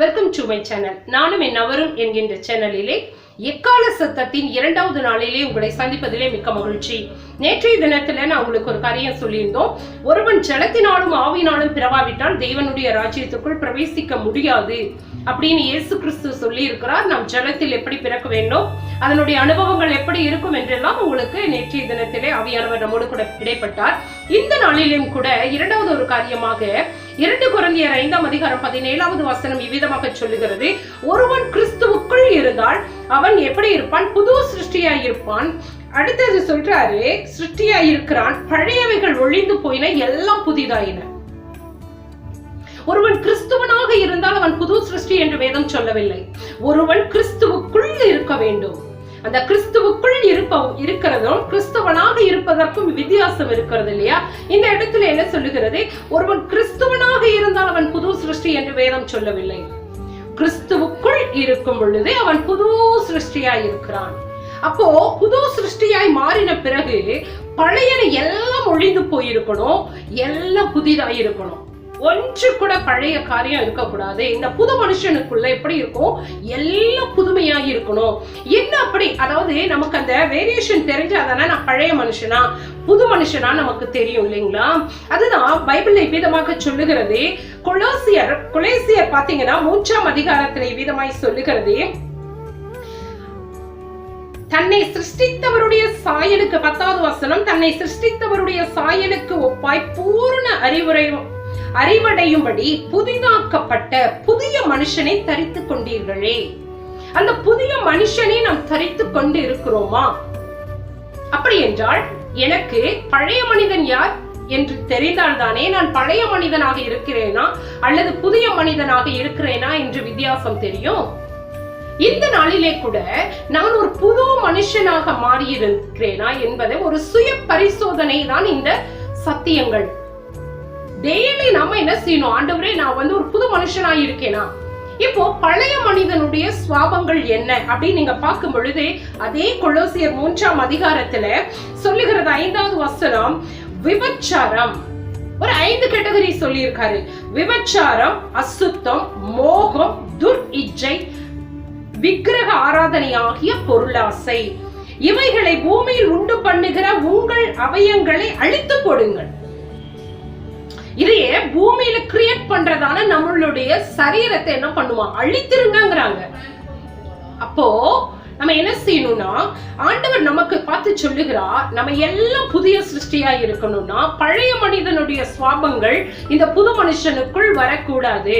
Welcome to my channel நானும் என் அவரும் என்கின்ற சேனலிலே எக்கால சத்தத்தின் இரண்டாவது நாளிலே உங்களை சந்திப்பதிலே மிக்க மகிழ்ச்சி. நேற்றைய தினத்துல நான் உங்களுக்கு ஒரு காரியம் சொல்லியிருந்தோம். ஒருவன் ஜலத்தினாலும் ஆவினாலும் பிறவாவிட்டால் தேவனுடைய ராஜ்யத்துக்குள் பிரவேசிக்க முடியாது அப்படின்னு இயேசு கிறிஸ்து சொல்லி இருக்கிறார் நாம் ஜலத்தில் எப்படி பிறக்க வேண்டும்? அதனுடைய அனுபவங்கள் எப்படி இருக்கும் என்றெல்லாம் உங்களுக்கு நேற்றைய தினத்திலே ஆவியானவர் நம்மோடு கூட இடைப்பட்டார். இந்த நாளிலும் கூட இரண்டாவது ஒரு காரியமாக இரண்டு குரந்தியர் ஐந்தாம் அதிகாரம் பதினேழாவது வசனம் இவ்விதமாக சொல்லுகிறது. ஒருவன் கிறிஸ்துவுக்குள் இருந்தால் அவன் எப்படி இருப்பான்? புது சிருஷ்டியாய் இருப்பான் அடுத்தது சொல்றாரு சிருஷ்டியாய் இருக்கிறான் பழையவைகள் ஒழிந்து போயின எல்லாம் புதிதாயின. ஒருவன் கிறிஸ்துவனாக இருந்தால் அவன் புது சிருஷ்டி என்று வேதம் சொல்லவில்லை. ஒருவன் கிறிஸ்துவுக்குள் இருக்க வேண்டும். அந்த கிறிஸ்துவுக்குள் இருப்ப இருக்கிறதும் கிறிஸ்தவனாக இருப்பதற்கும் வித்தியாசம் இருக்கிறது இல்லையா? இந்த இடத்துல என்ன சொல்லுகிறது? ஒருவன் கிறிஸ்துவனாக இருந்தால் அவன் புது சிருஷ்டி என்று வேதம் சொல்லவில்லை. கிறிஸ்துவுக்குள் இருக்கும் பொழுது அவன் புது சிருஷ்டியாய் இருக்கிறான். அப்போ புது சிருஷ்டியாய் மாறின பிறகு பழையன எல்லாம் ஒழிந்து போயிருக்கணும் எல்லாம் புதிதாய் இருக்கணும் ஒன்று கூட பழைய காரியம் இருக்கக்கூடாது. இந்த புது மனுஷனுக்குள்ள எப்படி இருக்கும் எல்லாம் புதுமையாகி இருக்கணும். என்ன அப்படி? அதாவது நமக்கு அந்த வேரியேஷன் தெரிஞ்சாதானே நான் பழைய மனுஷனா? புது மனுஷனா நமக்கு தெரியும் இல்லைங்களா? அதுதான் பைபிள் விதமாக சொல்லுகிறது. கொலோசியர் கொலேசியர் பாத்தீங்கன்னா மூன்றாம் அதிகாரத்தில் விதமாய் சொல்லுகிறது. தன்னை சிருஷ்டித்தவருடைய சாயலுக்கு பத்தாவது வசனம் தன்னை சிருஷ்டித்தவருடைய சாயலுக்கு ஒப்பாய் பூர்ண அறிவுரை அறிவடையும்படி புதிதாக்கப்பட்ட புதிய மனுஷனை தரித்து கொண்டீர்களே. அந்த புதிய மனுஷனை நாம் தரித்து கொண்டு இருக்கிறோமா அப்படி என்றால் எனக்கு பழைய மனிதன் யார் என்று தெரிந்தால்தானே நான் பழைய மனிதனாக இருக்கிறேனா? அல்லது புதிய மனிதனாக இருக்கிறேனா என்று வித்தியாசம் தெரியும்? இந்த நாளிலே கூட நான் ஒரு புது மனுஷனாக மாறியிருக்கிறேனா என்பதை ஒரு சுய பரிசோதனை தான் இந்த சத்தியங்கள். டெய்லி நாம என்ன செய்யணும்? ஆண்டவரே நான் வந்து ஒரு புது மனுஷனா இருக்கேனா? இப்போ பழைய மனிதனுடைய சுவாபங்கள் என்ன? அப்படின்னு நீங்க பார்க்கும் பொழுது அதே கொலோசியர் மூன்றாம் அதிகாரத்துல சொல்லுகிறது ஐந்தாவது வசனம் விபச்சாரம். ஒரு ஐந்து கேட்டகரி சொல்லியிருக்காரு. விபச்சாரம் அசுத்தம் மோகம் துர் இச்சை விக்கிரக ஆராதனை ஆகிய பொருளாசை. இவைகளை பூமியில் உண்டு பண்ணுகிற உங்கள் அவயங்களை அழித்து போடுங்கள். இதையே பூமியில கிரியேட் பண்றதான நம்மளுடைய சரீரத்தை என்ன பண்ணுவான் அழித்திருங்கிறாங்க அப்போ நம்ம என்ன செய்யணும்னா ஆண்டவர் நமக்கு பார்த்து சொல்லுகிறா நம்ம எல்லாம் புதிய சிருஷ்டியா இருக்கணும்னா பழைய மனிதனுடைய சுவாபங்கள் இந்த புது மனுஷனுக்குள் வரக்கூடாது.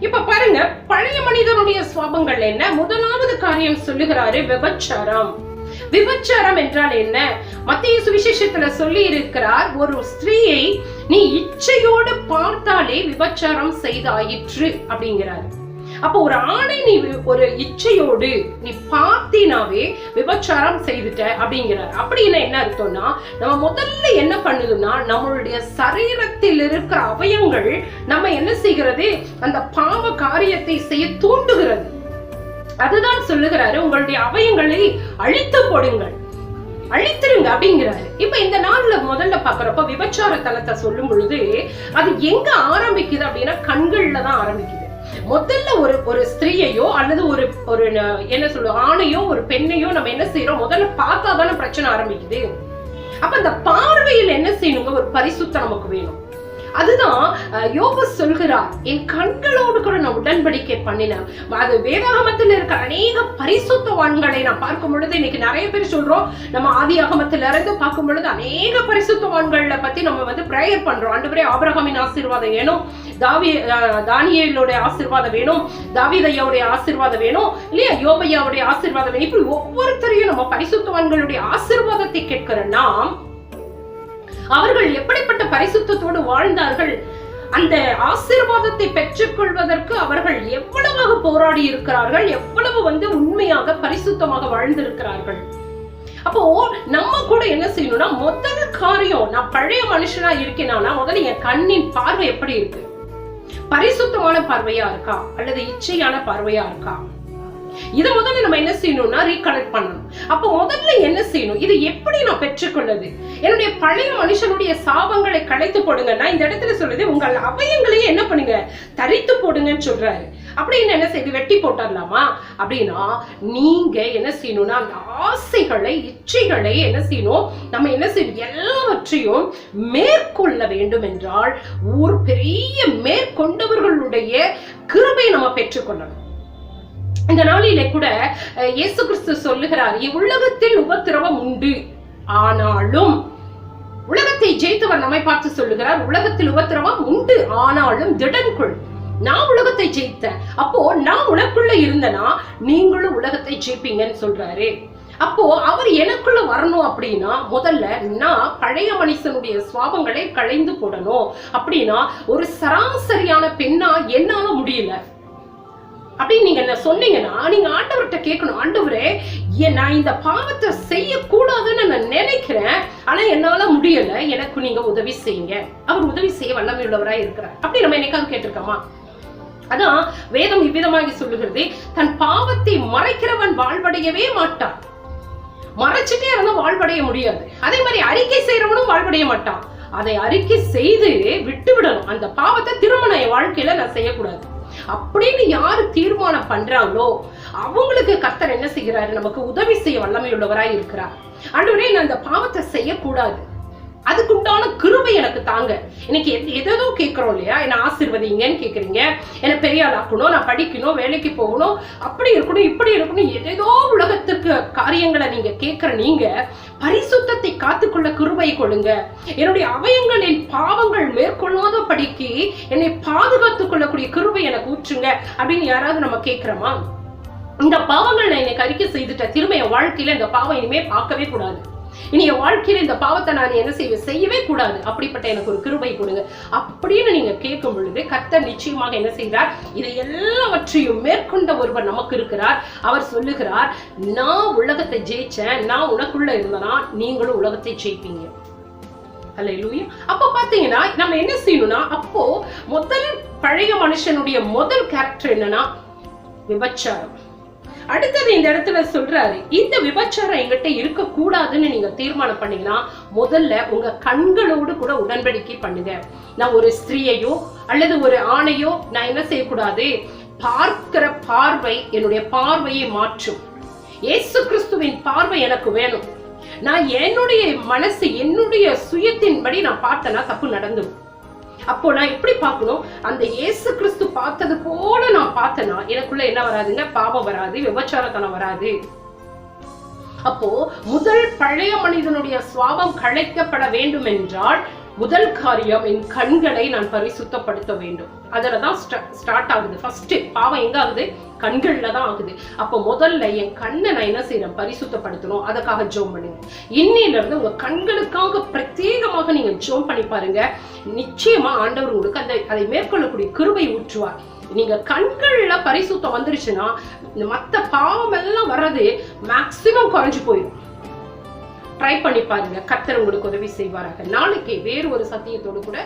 இப்ப பாருங்க பழைய மனிதனுடைய சுவாபங்கள் என்ன? முதலாவது காரியம் சொல்லுகிறாரு விபச்சாரம். விபச்சாரம் என்றால் என்ன? மத்திய சுவிசேஷத்துல சொல்லி இருக்கிறார் ஒரு ஸ்திரீயை நீ இச்சையோடு பார்த்தாலே விபச்சாரம் செய்தாயிற்று அப்படிங்கிறாரு. அப்போ ஒரு ஆணை நீ ஒரு இச்சையோடு நீ பார்த்தினாவே விபச்சாரம் செய்துட்ட அப்படிங்கிறார். அப்படின்னா என்ன அர்த்தம்னா நம்ம முதல்ல என்ன பண்ணுதுன்னா நம்மளுடைய சரீரத்தில் இருக்கிற அவயங்கள் நம்ம என்ன செய்கிறது? அந்த பாவ காரியத்தை செய்ய தூண்டுகிறது. அதுதான் சொல்லுகிறாரு உங்களுடைய அவயங்களை அழித்து போடுங்கள். அழித்திருங்க அப்படிங்கிறாரு. இப்ப இந்த நாள்ல முதல்ல பாக்குறப்ப விபச்சார தலத்தை சொல்லும் பொழுது அது எங்க ஆரம்பிக்குது அப்படின்னா கண்கள்ல தான் ஆரம்பிக்குது. முதல்ல ஒரு ஒரு ஸ்திரீயையோ அல்லது ஒரு ஒரு என்ன சொல்லுவோம் ஆணையோ ஒரு பெண்ணையோ நம்ம என்ன செய்யறோம் முதல்ல பார்த்தா தானே பிரச்சனை ஆரம்பிக்குது. அப்ப அந்த பார்வையில் என்ன செய்யணுங்க? ஒரு பரிசுத்தம் நமக்கு வேணும். அதுதான் யோபு சொல்கிறார் என் கண்களோடு கூட நான் உடன்படிக்கை பண்ணினேன். அது வேதாகமத்தில் இருக்கிற அநேக பரிசுத்தவான்களை நான் பார்க்கும் பொழுது இன்னைக்கு நிறைய பேர் சொல்றோம் நம்ம ஆதி ஆகமத்தில் இருந்து பார்க்கும் பொழுது அநேக பரிசுத்தவான்களை பத்தி நம்ம வந்து ப்ரேயர் பண்றோம். ஆண்டு ஆபிரகாமின் ஆசீர்வாதம் வேணும். தாவி தானியலுடைய ஆசீர்வாதம் வேணும். தாவிதையாவுடைய ஆசீர்வாதம் வேணும். இல்லையா? யோபையாவுடைய ஆசீர்வாதம் வேணும். இப்படி ஒவ்வொருத்தரையும் நம்ம பரிசுத்தவான்களுடைய ஆசீர்வாதத்தை கேட்கிற நாம் அவர்கள் எப்படிப்பட்ட பரிசுத்தத்தோடு வாழ்ந்தார்கள்? அந்த ஆசீர்வாதத்தை பெற்றுக்கொள்வதற்கு அவர்கள் எவ்வளவாக போராடி இருக்கிறார்கள்? எவ்வளவு வந்து உண்மையாக பரிசுத்தமாக வாழ்ந்திருக்கிறார்கள்? அப்போ நம்ம கூட என்ன செய்யணும்னா முதல் காரியம் நான் பழைய மனுஷனா இருக்கேனா முதல்ல என் கண்ணின் பார்வை எப்படி இருக்கு? பரிசுத்தமான பார்வையா இருக்கா? அல்லது இச்சையான பார்வையா இருக்கா? இதை முதல்ல நம்ம என்ன செய்யணும்னா ரீகனெக்ட் பண்ணணும். அப்போ முதல்ல என்ன செய்யணும்? இது எப்படி நான் பெற்றுக்கொள்ளது என்னுடைய பழைய மனுஷனுடைய சாபங்களை களைத்து போடுங்கன்னா இந்த இடத்துல சொல்றது உங்கள் அவயங்களையே என்ன பண்ணுங்க? தரித்து போடுங்கன்னு சொல்றாரு. அப்படின்னு என்ன செய்யுது வெட்டி போட்டுடலாமா? அப்படின்னா நீங்க என்ன செய்யணும்னா அந்த ஆசைகளை இச்சைகளை என்ன செய்யணும்? நம்ம என்ன செய்யணும்? எல்லாவற்றையும் மேற்கொள்ள வேண்டும் என்றால் ஒரு பெரிய மேற்கொண்டவர்களுடைய கிருபை நம்ம பெற்றுக்கொள்ளணும். இந்த நாளிலே கூட இயேசு கிறிஸ்து சொல்லுகிறார் இவ்வுலகத்தில் உபத்திரவம் உண்டு. ஆனாலும் உலகத்தை ஜெயித்தவர் நம்மை பார்த்து சொல்லுகிறார் உலகத்தில் உபத்திரவம் உண்டு ஆனாலும் திடன்கொள். நான் உலகத்தை ஜெயித்தேன். அப்போ நான் உனக்குள்ள இருந்தனா? நீங்களும் உலகத்தை ஜெயிப்பீங்கன்னு சொல்றாரு. அப்போ அவர் எனக்குள்ள வரணும் அப்படின்னா முதல்ல நான் பழைய மனுஷனுடைய சுவாபங்களை களைந்து போடணும். அப்படின்னா ஒரு சராசரியான பெண்ணா என்னால முடியல. அப்படின்னு நீங்க என்ன சொன்னீங்கன்னா நீங்க ஆண்டவர்கிட்ட கேட்கணும் ஆண்டவரே நான் இந்த பாவத்தை செய்யக்கூடாதுன்னு நான் நினைக்கிறேன். ஆனா என்னால முடியல. எனக்கு நீங்க உதவி செய்யுங்க. அவர் உதவி செய்ய வல்லமை உள்ளவரா இருக்கிறார். அப்படி நம்ம என்னைக்காவது கேட்டிருக்கோமா? அதான் வேதம் இவ்விதமாக சொல்லுகிறது தன் பாவத்தை மறைக்கிறவன் வாழ்வடையவே மாட்டான். மறைச்சிட்டே இருந்தா வாழ்வடைய முடியாது. அதே மாதிரி அறிக்கை செய்யறவனும் வாழ்வடைய மாட்டான். அதை அறிக்கை செய்து விட்டு விடணும் அந்த பாவத்தை திருமண என் வாழ்க்கையில நான் செய்யக்கூடாது. அப்படின்னு யாரு தீர்மானம் பண்றாங்களோ அவங்களுக்கு கர்த்தர் என்ன செய்கிறாரு? நமக்கு உதவி செய்ய வல்லமை உள்ளவராய் இருக்கிறார். ஆண்டவரே நான் அந்த பாவத்தை செய்யக்கூடாது. அதுக்குண்டான கிருபை எனக்கு தாங்க. எனக்கு எதோ எதேதோ கேட்குறோம் இல்லையா? என்னை ஆசிர்வதிங்கன்னு கேட்குறீங்க. என்னை பெரிய ஆள் நான் படிக்கணும் வேலைக்கு போகணும் அப்படி இருக்கணும் இப்படி இருக்கணும் எதேதோ உலகத்துக்கு காரியங்களை நீங்க கேட்குற நீங்க பரிசுத்தத்தை காத்துக்கொள்ள கிருபை கொள்ளுங்க. என்னுடைய அவயங்களின் பாவங்கள் மேற்கொள்ளாத படிக்கு என்னை பாதுகாத்துக் கொள்ளக்கூடிய கிருபை எனக்கு ஊற்றுங்க அப்படின்னு யாராவது நம்ம கேட்கிறோமா? இந்த பாவங்கள் நான் என்னை அறிக்கை செய்துட்டேன். திரும்ப என் வாழ்க்கையில இந்த பாவம் இனிமே பார்க்கவே கூடாது. இனி என் வாழ்க்கையில இந்த பாவத்தை நான் என்ன செய்வேன்? செய்யவே கூடாது. அப்படிப்பட்ட எனக்கு ஒரு கிருபை கொடுங்க. அப்படின்னு நீங்க கேட்கும் பொழுது கர்த்தர் நிச்சயமாக என்ன செய்கிறார்? இதை எல்லாவற்றையும் மேற்கொண்ட ஒருவர் நமக்கு இருக்கிறார். அவர் சொல்லுகிறார் நான் உலகத்தை ஜெயிச்சேன். நான் உனக்குள்ள இருந்தனா? நீங்களும் உலகத்தை ஜெயிப்பீங்க. அல்லேலூயா அப்போ பாத்தீங்கன்னா நம்ம என்ன செய்யணும்னா அப்போ முதல் பழைய மனுஷனுடைய முதல் கேரக்டர் என்னன்னா விபச்சாரம். அடுத்தது இந்த இடத்துல சொல்றாரு இந்த விபச்சாரம் எங்கிட்ட இருக்க கூடாதுன்னு நீங்க தீர்மானம் பண்ணீங்கன்னா முதல்ல உங்க கண்களோடு கூட உடன்படிக்கை பண்ணுங்க. நான் ஒரு ஸ்திரீயையோ அல்லது ஒரு ஆணையோ நான் என்ன செய்யக்கூடாது? பார்க்கிற பார்வை என்னுடைய பார்வையை மாற்றும். இயேசு கிறிஸ்துவின் பார்வை எனக்கு வேணும். நான் என்னுடைய மனசு என்னுடைய சுயத்தின்படி நான் பார்த்தேன்னா தப்பு நடந்துடும் அப்போ நான் எப்படி பார்க்கணும்? அந்த இயேசு கிறிஸ்து பார்த்தது போல நான் பார்த்தேன்னா எனக்குள்ள என்ன வராதுங்க? பாவம் வராது விபச்சாரத்தனம் வராது. அப்போ முதல் பழைய மனிதனுடைய சுவாபம் களைக்கப்பட வேண்டும் என்றால் முதல் காரியம் என் கண்களை நான் பரிசுத்தப்படுத்த வேண்டும். அதில் தான் ஸ்டார்ட் ஆகுது. ஃபஸ்ட்டு பாவம் எங்கே ஆகுது? கண்களில் தான் ஆகுது. அப்போ முதல்ல என் கண்ணை நான் என்ன செய்யறேன் பரிசுத்தப்படுத்தணும். அதுக்காக ஜோம் பண்ணுங்க. இன்னிலிருந்து உங்கள் கண்களுக்காக பிரத்யேகமாக நீங்கள் ஜோம் பண்ணி பாருங்க. நிச்சயமாக ஆண்டவர் உங்களுக்கு அந்த அதை மேற்கொள்ளக்கூடிய கிருபை ஊற்றுவார். நீங்க கண்கள்ல பரிசுத்தம் வந்துருச்சுன்னா இந்த பாவம் எல்லாம் வர்றது மேக்சிமம் குறைஞ்சு போயிடும். ட்ரை பண்ணி பாருங்க. கர்த்தர் உங்களுக்கு உதவி செய்வாராக. நாளைக்கு வேறு ஒரு சத்தியத்தோடு கூட